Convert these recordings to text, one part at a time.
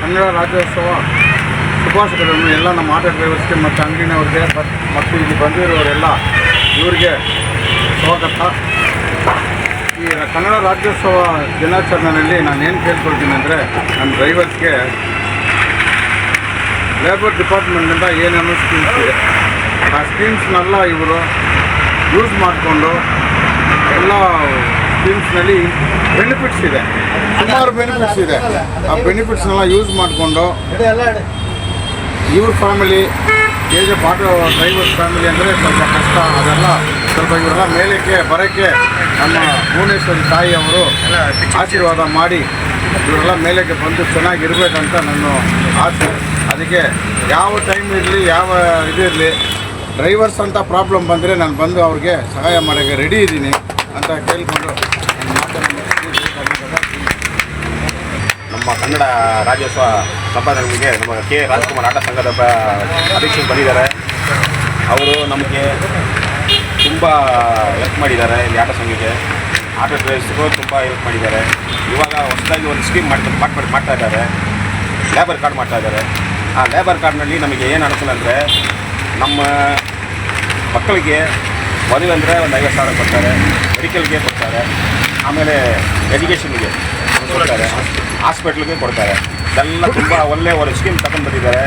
ಕನ್ನಡ ರಾಜ್ಯೋತ್ಸವ ಶುಭಾಶಯಗಳನ್ನು ಎಲ್ಲ ನಮ್ಮ ಆಟೋ ಡ್ರೈವರ್ಸ್ಗೆ ಮತ್ತು ಅಂಗಡಿನವ್ರಿಗೆ ಮತ್- ಮತ್ತು ಇಲ್ಲಿ ಬಂದಿರೋರೆಲ್ಲ ಇವರಿಗೆ ಸ್ವಾಗತ. ಈ ಕನ್ನಡ ರಾಜ್ಯೋತ್ಸವ ದಿನಾಚರಣೆಯಲ್ಲಿ ನಾನು ಏನು ಕೇಳ್ಕೊಳ್ತೀನಿ ಅಂದರೆ ನನ್ನ ಡ್ರೈವರ್ಸ್ಗೆ ಲೇಬರ್ ಡಿಪಾರ್ಟ್ಮೆಂಟಿಂದ ಏನೇನೋ ಸ್ಕೀಮ್ಸ್ ಇದೆ. ಆ ಸ್ಕೀಮ್ಸ್ನೆಲ್ಲ ಇವರು ಯೂಸ್ ಮಾಡಿಕೊಂಡು ಎಲ್ಲ ಸ್ಕೀಮ್ಸ್ನಲ್ಲಿ ಬೆನಿಫಿಟ್ಸ್ ಇದೆ. ಸುಮಾರು ಬೆನಿಫಿಟ್ಸ್ ಇದೆ. ಆ ಬೆನಿಫಿಟ್ಸ್ನೆಲ್ಲ ಯೂಸ್ ಮಾಡಿಕೊಂಡು ಇವ್ರ family K G auto drivers family ಅಂದರೆ ಸ್ವಲ್ಪ ಕಷ್ಟ, ಅದೆಲ್ಲ ಸ್ವಲ್ಪ ಇವರೆಲ್ಲ ಮೇಲಕ್ಕೆ, ಬರೋಕ್ಕೆ ನಮ್ಮ ಭುವನೇಶ್ವರಿ ತಾಯಿ ಅವರು ಆಶೀರ್ವಾದ ಮಾಡಿ ಇವರೆಲ್ಲ ಮೇಲಕ್ಕೆ ಬಂದು ಚೆನ್ನಾಗಿರ್ಬೇಕಂತ ನನ್ನ ಆಸೆ ಅದಕ್ಕೆ ಯಾವ ಟೈಮ್ ಇರಲಿ, ಯಾವ ಇದಿರಲಿ ಡ್ರೈವರ್ಸ್ ಅಂತ ಪ್ರಾಬ್ಲಮ್ ಬಂದರೆ ನಾನು ಬಂದು ಅವ್ರಿಗೆ ಸಹಾಯ ಮಾಡೋಕ್ಕೆ ರೆಡಿ ಇದ್ದೀನಿ ಅಂತ ಕೇಳಿಕೊಂಡು ಮುಗಿಸ್ತೀನಿ. ನಮ್ಮ ಕನ್ನಡ ರಾಜ್ಯೋತ್ಸವ ಸಂಪಾದನೆಗೆ ನಮ್ಮ ಕೆ ರಾಜ್ಕುಮಾರ್ ಆಟ ಸಂಘದ ಅಧ್ಯಕ್ಷರು ಬಂದಿದ್ದಾರೆ. ಅವರು ನಮಗೆ ತುಂಬ ಹೆಲ್ಪ್ ಮಾಡಿದ್ದಾರೆ ಇಲ್ಲಿ ಆಟ ಸಂಘಕ್ಕೆ. ಆಟ ಡ್ರೈವರ್ಸ್ಗೂ ತುಂಬ ಹೆಲ್ಪ್ ಮಾಡಿದ್ದಾರೆ. ಇವಾಗ ಹೊಸದಾಗಿ ಒಂದು ಸ್ಕೀಮ್ ಮಾಡ್ತಾ ಮಾಡ್ಕೊಂಡು ಮಾಡ್ತಾ ಇದ್ದಾರೆ. ಲೇಬರ್ ಕಾರ್ಡ್ ಮಾಡ್ತಾ ಇದ್ದಾರೆ. ಆ ಲೇಬರ್ ಕಾರ್ಡ್ನಲ್ಲಿ ನಮಗೆ ಏನು ಅನುಕೂಲ ಅಂದರೆ ನಮ್ಮ ಮಕ್ಕಳಿಗೆ ಮದುವೆ ಅಂದರೆ ಒಂದು ಐವತ್ತು ಸಾವಿರ ಕೊಡ್ತಾರೆ. ಮೆಡಿಕಲ್ಗೆ ಕೊಡ್ತಾರೆ. ಆಮೇಲೆ ಎಜುಕೇಷನ್ಗೆ ಕೊಡ್ತಾರೆ. ಹಾಸ್ಪಿಟ್ಲಿಗೆ ಕೊಡ್ತಾರೆ. ಇದೆಲ್ಲ ತುಂಬ ಒಳ್ಳೆ ಒಂದು ಸ್ಕೀಮ್ ತಗೊಂಡು ಬಂದಿದ್ದಾರೆ.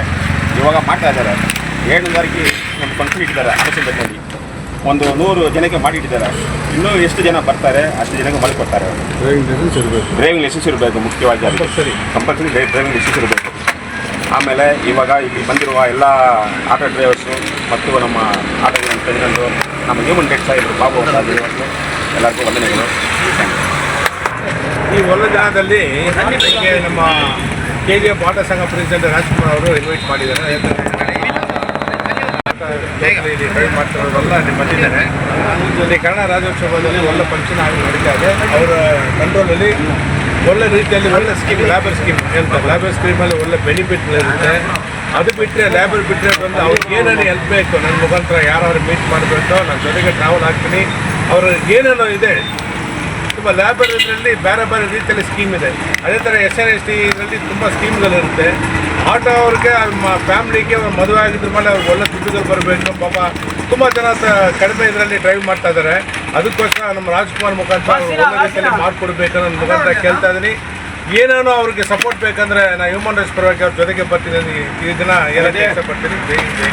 ಇವಾಗ ಮಾಡ್ತಾ ಇದ್ದಾರೆ. ಏಳು ಗಾರಿಕೆ ನಮ್ಮ ಫಂಕ್ಷನ್ ಇಟ್ಟಿದ್ದಾರೆ ಆಲೋಚನೆಯಲ್ಲಿ ಒಂದು ನೂರು ಜನಕ್ಕೆ ಮಾಡಿಟ್ಟಿದ್ದಾರೆ. ಇನ್ನೂ ಎಷ್ಟು ಜನ ಬರ್ತಾರೆ ಅಷ್ಟು ಜನಕ್ಕೆ ಮಾಡಿಕೊಡ್ತಾರೆ. ಡ್ರೈವಿಂಗ್ ಲೈಸೆನ್ಸ್ ಇರಬೇಕು. ಡ್ರೈವಿಂಗ್ ಲೈಸೆನ್ಸ್ ಇರಬೇಕು ಮುಖ್ಯವಾಗಿ ಅದು ಸರಿ. ಕಂಪಲ್ಸರಿ ಡ್ರೈವಿಂಗ್ ಲೈಸೆನ್ಸ್ ಇರಬೇಕು. ಆಮೇಲೆ ಇವಾಗ ಇಲ್ಲಿ ಬಂದಿರುವ ಎಲ್ಲ ಆಟೋ ಡ್ರೈವರ್ಸು ಮತ್ತು ನಮ್ಮ ಆಟೋ ಪ್ರೆಸಿಡೆಂಟು ನಮ್ಮ ಹ್ಯೂಮನ್ ರೈಟ್ಸ್ ಸಾಹೇಬರು ಬಾಬು ಡ್ರೈವರ್ಸು ಎಲ್ಲರಿಗೂ ವಂದನೆಗಳು. ಈ ಒಳ್ಳೆ ಜಾಗದಲ್ಲಿ ನಮ್ಮ ಕೆ ಜಿ ಎಫ್ ಸಂಘ ಪ್ರೆಸಿಡೆಂಟ್ ರಾಜ್ಕುಮಾರ್ ಅವರು ಇನ್ವೈಟ್ ಮಾಡಿದ್ದಾರೆ. ಇಲ್ಲಿ ಕನ್ನಡ ರಾಜ್ಯೋತ್ಸವದಲ್ಲಿ ಒಳ್ಳೆ ಫಂಕ್ಷನ್ ಆಗಿ ನಡೀತಾ ಇದೆ. ಅವರ ಕಂಟ್ರೋಲಲ್ಲಿ ಒಳ್ಳೆ ರೀತಿಯಲ್ಲಿ ಒಳ್ಳೆ ಸ್ಕೀಮ್ ಲ್ಯಾಬರ್ ಸ್ಕೀಮ್ ಹೇಳ್ತಾರೆ. ಲ್ಯಾಬರ್ ಸ್ಕೀಮಲ್ಲಿ ಒಳ್ಳೆ ಬೆನಿಫಿಟ್ಗಳಿರುತ್ತೆ ಅದು ಬಿಟ್ಟರೆ ಲ್ಯಾಬರ್ ಬಿಟ್ಟರೆ ಬಂದು ಅವ್ರಿಗೆ ಏನೇನು ಹೆಲ್ಪ್ ಬೇಕು, ನನ್ನ ಮುಖಾಂತರ ಯಾರು ಮೀಟ್ ಮಾಡಬೇಕು ನನ್ನ ಜೊತೆಗೆ ಟ್ರಾವೆಲ್ ಆಗ್ತೀನಿ. ಅವ್ರಿಗೆ ಏನೇನೋ ಇದೆ ಲೇಬರ್ ಇದರಲ್ಲಿ ಬೇರೆ ಬೇರೆ ರೀತಿಯಲ್ಲಿ ಸ್ಕೀಮ್ ಇದೆ. ಅದೇ ಥರ ಎಸ್ ಆರ್ ಎಸ್ ಟಿ ಇದರಲ್ಲಿ ತುಂಬ ಸ್ಕೀಮ್ಗಳಿರುತ್ತೆ ಆಟೋ ಅವ್ರಿಗೆ ಫ್ಯಾಮ್ಲಿಗೆ ಮದುವೆ ಆಗಿದ್ರ ಮೇಲೆ ಅವ್ರಿಗೆ ಒಳ್ಳೆ ದುಡ್ಡುಗಳು ಬರಬೇಕು. ಪಾಪ ತುಂಬ ಜನ ಕಡಿಮೆ ಇದರಲ್ಲಿ ಡ್ರೈವ್ ಮಾಡ್ತಾ ಇದ್ದಾರೆ ಅದಕ್ಕೋಸ್ಕರ ನಮ್ಮ ರಾಜ್ಕುಮಾರ್ ಮುಖಾಂತರ ಅವ್ರು ಒಳ್ಳೆ ರೀತಿಯಲ್ಲಿ ಮಾಡಿಕೊಡ್ಬೇಕು ಅನ್ನೋ ಮುಖಾಂತರ ಕೇಳ್ತಾ ಇದ್ದೀನಿ ಏನೇನೋ ಅವ್ರಿಗೆ ಸಪೋರ್ಟ್ ಬೇಕಂದ್ರೆ ನಾನು ಹ್ಯೂಮನ್ ರೈಟ್ಸ್ ಪರವಾಗಿ ಅವ್ರ ಜೊತೆಗೆ ಬರ್ತೀನಿ. ಈ ದಿನ ಎಲ್ಲ ಇಷ್ಟಪಡ್ತೀನಿ ಜೈ ಜೈ.